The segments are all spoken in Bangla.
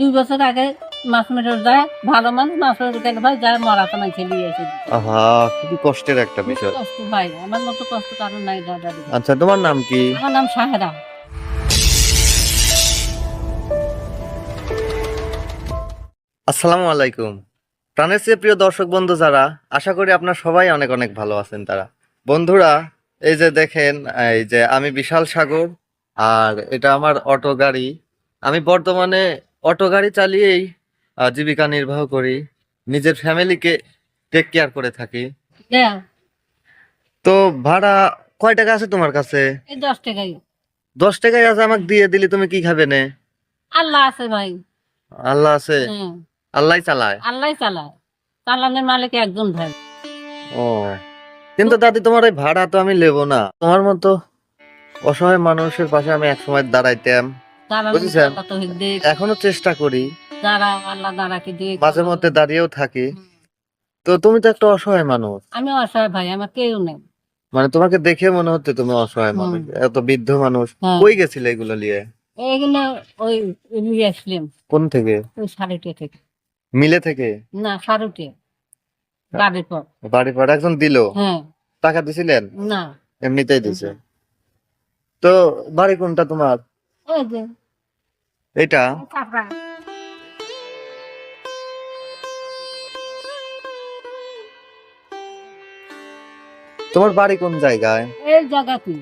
দুই বছর আগে মাছ মেটার যায় ভালো মানুষ মাছ মেটার গেলে ভাই যায় মরা তো নাই ছেলে এসে আহা খুবই কষ্টের একটা বিষয়। কষ্ট ভাই আমার মতো কষ্ট কারণ নাই দাদা। আচ্ছা তোমার নাম কি? আমার নাম সাহেরা। আসসালামু আলাইকুম। প্রাণের চেয়ে প্রিয় দর্শক বন্ধু যারা আশা করি আপনার সবাই অনেক অনেক ভালো আছেন তারা। বন্ধুরা এই যে দেখেন এই যে আমি বিশাল সাগর আর এটা আমার অটো গাড়ি। আমি বর্তমানে অটো গাড়ি চালিয়েই জীবিকা নির্বাহ করি। নিজের ফ্যামিলিকে টেক কেয়ার করে থাকি। তো ভাড়া কয় টাকা আছে তোমার কাছে? দশ টাকাই। দশ টাকায় আছে আমাকে দিয়ে দিলি তুমি কি খাবে নে? আল্লাহ আছে ভাই। আল্লাহ আছে? হ্যাঁ। আল্লাহ চালায়? আল্লাহ চালায়। চালানোর মালিক একজন ভাই। ও। কিন্তু দাদি তোমার এই ভাড়া তো আমি নেব না। তোমার মতো অসহায় মানুষের পাশে আমি এক সময় দাঁড়াইতাম। বুঝেছেন? এখনও চেষ্টা করি। যারা আল্লাহ দাঁড়াকে দিয়ে মাঝে মধ্যে দাঁড়িয়েও থাকি। তো তুমি তো একটা অসহায় মানুষ। আমি অসহায় ভাই আমার কেউ নেই। মানে তোমাকে দেখে মনে হচ্ছে তুমি অসহায় মানুষ এত বৃদ্ধ মানুষ। হ্যাঁ। কই গেছিলে এগুলো নিয়ে? এইগুলো ওই নিয়ে আসলাম কোন থেকে? ওই থেকে। মিলে থেকে? না সাড়েটে বাড়ির পর বাড়ি পর একজন দিল? হ্যাঁ। টাকা দিছিলেন? না। এমনিতেই দিছে। তো বাড়ি কোনটা তোমার? এটা তোমার বাড়ি কোন জায়গায়? এই জায়গাতে।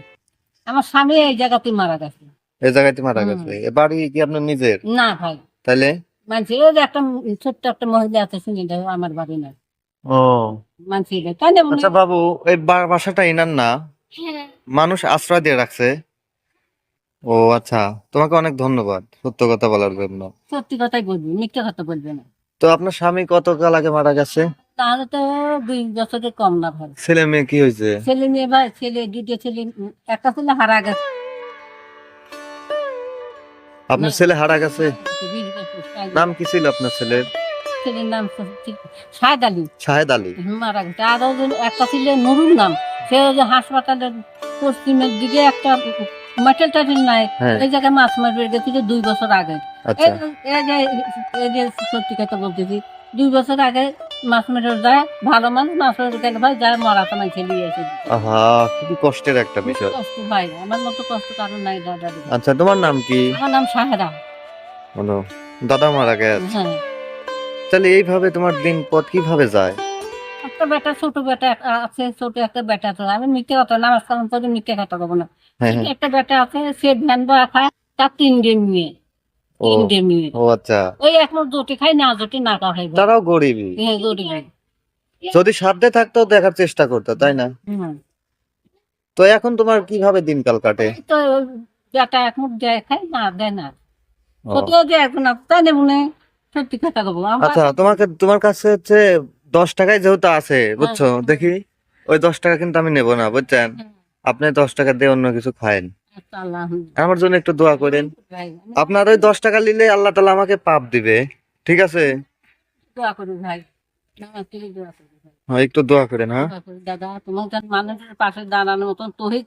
আমার স্বামী এই জায়গাতে মারা গেছে। এই জায়গায় মারা গেছে। এ বাড়ি কি আপনার নিজের? না ভাই। তাহলে মানছি ওই যে একটা ছোট্ট একটা মহিলা আছে শুনে দেখো আমার বাড়ি না। ও। মানছি। তাই না আচ্ছা বাবু এই বাসাটা ইনার না? হ্যাঁ। মানুষ আশ্রয় দিয়ে রাখছে। ও আচ্ছা তোমাকে অনেক ধন্যবাদ সত্য কথা বলার জন্য। সত্যি কথাই বলবি মিথ্যে কথা বলবে না। তো আপনার স্বামী কত কাল আগে মারা গেছে? তাহলে তো দুই বছরের কম না ভাই। ছেলে মেয়ে কি হয়েছে? ছেলে মেয়ে ভাই ছেলে দুটো ছেলে একটা ছেলে হারা গেছে। আপনার ছেলে হারা গেছে? নাম কি ছিল আপনার ছেলের? ছেলের নাম শাহেদ আলী। শাহেদ আলী। মারা গেছে। আর একটা ছেলে নুরুল নাম। সে যে হাসপাতালের পশ্চিমের দিকে একটা মেটেল টাটেল নাই। হ্যাঁ। এই জায়গায় মাছ মারবে গেছিল দুই বছর আগে। আচ্ছা। এই যে সত্যি কথা বলতেছি দুই বছর আগে মাছ মেটার যায় ভালো মাছ মেটার গেলে ভাই? যায় মরা তো নাই ছেলে এসে আহা খুবই কষ্টের একটা বিষয়। কষ্ট ভাই আমার মতো কষ্ট কারণ নাই দাদা। আচ্ছা তোমার নাম কি? আমার নাম সাহেরা। বলো দাদা মারা গেছে। হ্যাঁ। তাহলে এইভাবে তোমার দিন পথ কীভাবে যায়? একটা বেটা ছোট বেটা আছে ছোট একটা বেটা আছে। আমি মিথ্যে কথা নামাজ কালাম করে মিথ্যে কথা কব না। হ্যাঁ হ্যাঁ। একটা বেটা আছে সে ধ্যান খায় তার তিনটে মেয়ে তিনটে মেয়ে ও আচ্ছা। ওই জটি খাই না জটি না খাই তারাও গরিবই হ্যাঁ খাই যদি সাধ্যে থাকতো দেখার চেষ্টা করতো তাই না। তো এখন তোমার কীভাবে দিনকাল কাটে? তো বেটা এখন দেয় খাই না দেয় না। ও, কোথাও দেয় এখন তাই না। মনে সত্যি কথা কব। আচ্ছা তোমাকে তোমার কাছে হচ্ছে দশ টাকায় যেহেতু আছে বুঝছ? হ্যাঁ। দেখি ওই দশ টাকা কিন্তু আমি নেব না বুঝছেন? আপনি দশ টাকা দিয়ে অন্য কিছু খায়েন। আচ্ছা, আমার জন্য একটু দোয়া করেন। আপনার ওই দশ টাকা নিলে আল্লাহ তালা আমাকে পাপ দিবে ঠিক আছে? দোয়া ভাই। হ্যাঁ একটু দোয়া করেন হ্যাঁ। দাদা তোমার যেন মানুষের পাশে দাঁড়ানোর মতন তহিক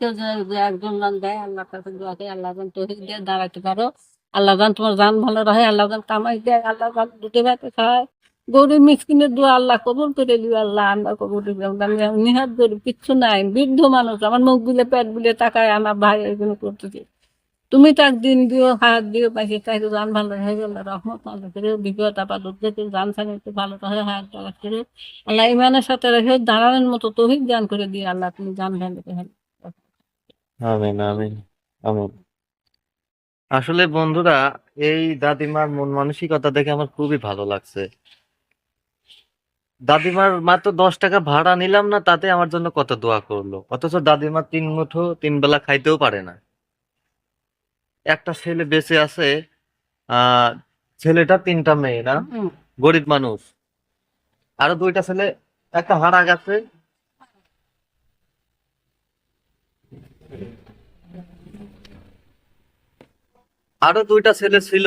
একজন জন দেয় আল্লাহ কাছে দোয়া করে আল্লাহ যেন তহিক দিয়ে দাঁড়াতে পারো। আল্লাহ যেন তোমার জান ভালো রহে আল্লাহ যেন কামাই দেয় আল্লাহ যেন দুটো ভাতে খায়। গরিব মিসকিনের দোয়া আল্লাহ কবর করে দিবে, আল্লাহ আল্লাহ দিবে নিহাত গরিব কিচ্ছু নাই, বৃদ্ধ মানুষ, আমার মুখ বুলে পেট বুলে তাকায়, আমার ভাই এগুলো করতেছে। তুমি তো দিন দিও হাত দিও পাইছে তাই তো জান ভালো হয়ে গেল, রহমত আল্লাহ করে, বিপদ আপাত উদ্যোগে জান সানি একটু ভালো রহে হাত টাকা করে। আল্লাহ ইমানের সাথে রেখে দাঁড়ানোর মতো তহিক দান করে দিয়ে আল্লাহ তুমি জান ভালো আমিন। আসলে বন্ধুরা, এই দাদিমার মন মানসিকতা দেখে আমার খুবই ভালো লাগছে। দাদিমার মাত্র দশ টাকা ভাড়া নিলাম না তাতে আমার জন্য কত দোয়া করল? অথচ দাদিমা তিন মুঠো তিন বেলা খাইতেও পারে না। একটা ছেলে বেঁচে আছে ছেলেটা তিনটা মেয়ে না? গরিব মানুষ। আরও দুইটা ছেলে একটা হারা গেছে। আরও দুইটা ছেলে ছিল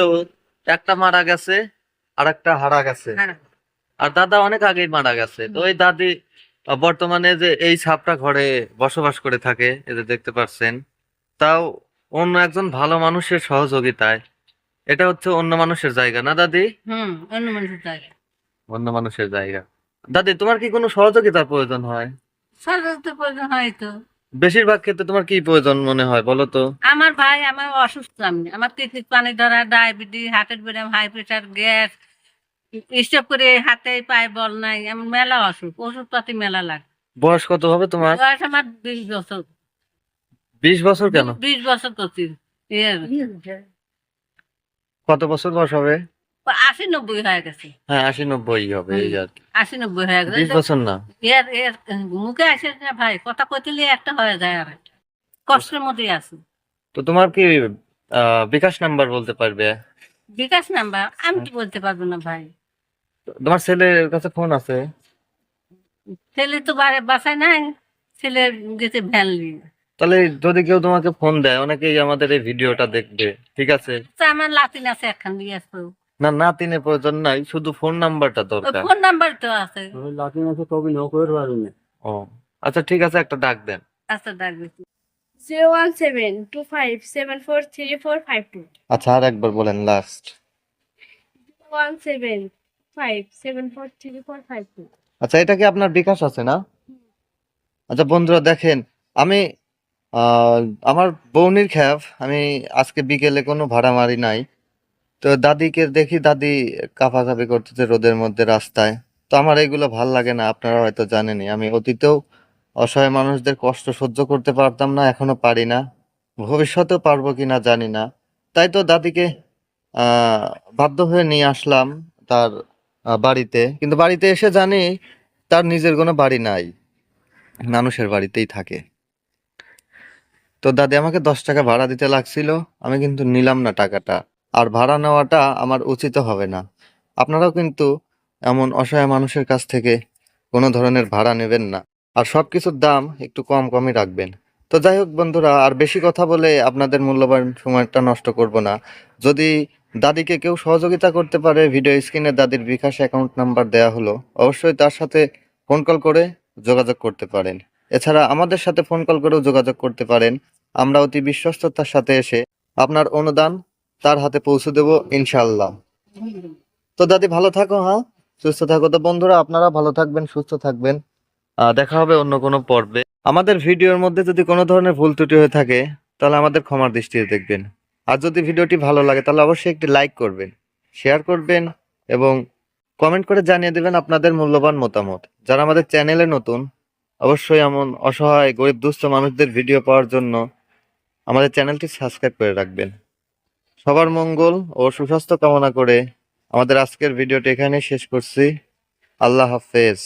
একটা মারা গেছে আর একটা হারা গেছে। হ্যাঁ। আর দাদা অনেক আগেই মারা গেছে। তো ওই দাদি বর্তমানে যে এই ছাপটা ঘরে বসবাস করে থাকে যে দেখতে পাচ্ছেন তাও অন্য একজন ভালো মানুষের সহযোগিতায়। এটা হচ্ছে অন্য মানুষের জায়গা না দাদি? হুম অন্য মানুষের জায়গায় অন্য মানুষের জায়গা। দাদি তোমার কি কোনো সহযোগিতার প্রয়োজন হয়? সরকার প্রয়োজন হয়তো বেশিরভাগ ক্ষেত্রে তোমার কি প্রয়োজন মনে হয় বলো তো? আমার ভাই আমার অসুস্থ আমি আমার তিতির পানি ধরা ডায়াবেটিস হার্টের ব্যায়াম হাই প্রেশার গ্যাস স্টপ করে হাতে পায়ে বল নাই আমার মেলা অসুখ ওষুধপাতি মেলা লাগে। বয়স কত হবে তোমার? বয়স আমার বিশ বছর। বিশ বছর কেন? বিশ বছর করছি কত বছর বয়স হবে? আশি নব্বই হয়ে গেছে। হ্যাঁ আশি নব্বই হবে এই আর আশি নব্বই হয়ে গেছে। বিশ বছর না? এর এর মুখে আসে না ভাই কথা কইলে একটা হয়ে যায় আর কষ্টের মধ্যেই আছে। তো তোমার কি বিকাশ নাম্বার বলতে পারবে? বিকাশ নাম্বার? আমি তো বলতে পারব না ভাই? তোমার ছেলের কাছে ফোন আছে? ছেলে তো বাসায় নাই ছেলে গেছে ভ্যান নিয়ে তাহলে যদি কেউ তোমাকে ফোন দেয় অনেকেই আমাদের এই ভিডিওটা দেখবে ঠিক আছে? তো আমার লাতিন আছে একখান দিয়ে আসব না নাতিনের প্রয়োজন নাই শুধু ফোন নাম্বারটা দরকার। ফোন নাম্বার তো আছে। লাতিন আছে তবে নৌকোর পারবে না। ও আচ্ছা ঠিক আছে একটা ডাক দেন। আচ্ছা ডাকবে zero one seven two five seven four three four five two আচ্ছা আর একবার বলেন লাস্ট one seven আচ্ছা এটা কি আপনার বিকাশ আছে না? আচ্ছা বন্ধুরা, দেখেন, আমি আমার বৌনির খ্যাপ, আমি আজকে বিকেলে কোনো ভাড়া মারি নাই। তো দাদিকে দেখি, দাদি কাঁপাকাঁপি করতেছে রোদের মধ্যে রাস্তায়। তো আমার এগুলো ভালো লাগে না, আপনারা হয়তো জানেনই। আমি অতীতেও অসহায় মানুষদের কষ্ট সহ্য করতে পারতাম না, এখনও পারি না। ভবিষ্যতেও পারব কিনা জানি না। তাই তো দাদিকে বাধ্য হয়ে নিয়ে আসলাম তার বাড়িতে। কিন্তু বাড়িতে এসে জানি তার নিজের কোনো বাড়ি নাই। মানুষের বাড়িতেই থাকে। তো দাদি আমাকে দশ টাকা ভাড়া দিতে লাগছিল। আমি কিন্তু নিলাম না টাকাটা। আর ভাড়া নেওয়াটা আমার উচিত হবে না। আপনারাও কিন্তু এমন অসহায় মানুষের কাছ থেকে কোনো ধরনের ভাড়া নেবেন না। আর সব কিছুর দাম একটু কম কমই রাখবেন। তো যাই হোক বন্ধুরা, আর বেশি কথা বলে আপনাদের মূল্যবান সময়টা নষ্ট করব না। যদি দাদিকে কেউ সহযোগিতা করতে পারে, ভিডিও স্ক্রিনে দাদির বিকাশ অ্যাকাউন্ট নাম্বার দেওয়া হলো, অবশ্যই তার সাথে ফোন কল করে যোগাযোগ করতে পারেন। এছাড়া আমাদের সাথে ফোন কল করেও যোগাযোগ করতে পারেন। আমরা অতি বিশ্বস্ততার সাথে এসে আপনার অনুদান তার হাতে পৌঁছে দেব ইনশাল্লাহ তো দাদি ভালো থাকো হ্যাঁ? সুস্থ থাকো। তো বন্ধুরা, আপনারা ভালো থাকবেন, সুস্থ থাকবেন। দেখা হবে অন্য কোনো পর্বে। আমাদের ভিডিওর মধ্যে যদি কোনো ধরনের ভুল ত্রুটি হয়ে থাকে, তাহলে আমাদের ক্ষমার দৃষ্টিতে দেখবেন। আর যদি ভিডিওটি ভালো লাগে, তাহলে অবশ্যই একটি লাইক করবেন, শেয়ার করবেন এবং কমেন্ট করে জানিয়ে দেবেন আপনাদের মূল্যবান মতামত। যারা আমাদের চ্যানেলে নতুন, অবশ্যই এমন অসহায়, গরিব, দুস্থ মানুষদের ভিডিও পাওয়ার জন্য আমাদের চ্যানেলটি সাবস্ক্রাইব করে রাখবেন। সবার মঙ্গল ও সুস্বাস্থ্য কামনা করে আমাদের আজকের ভিডিওটি এখানে শেষ করছি। আল্লাহ হাফেজ।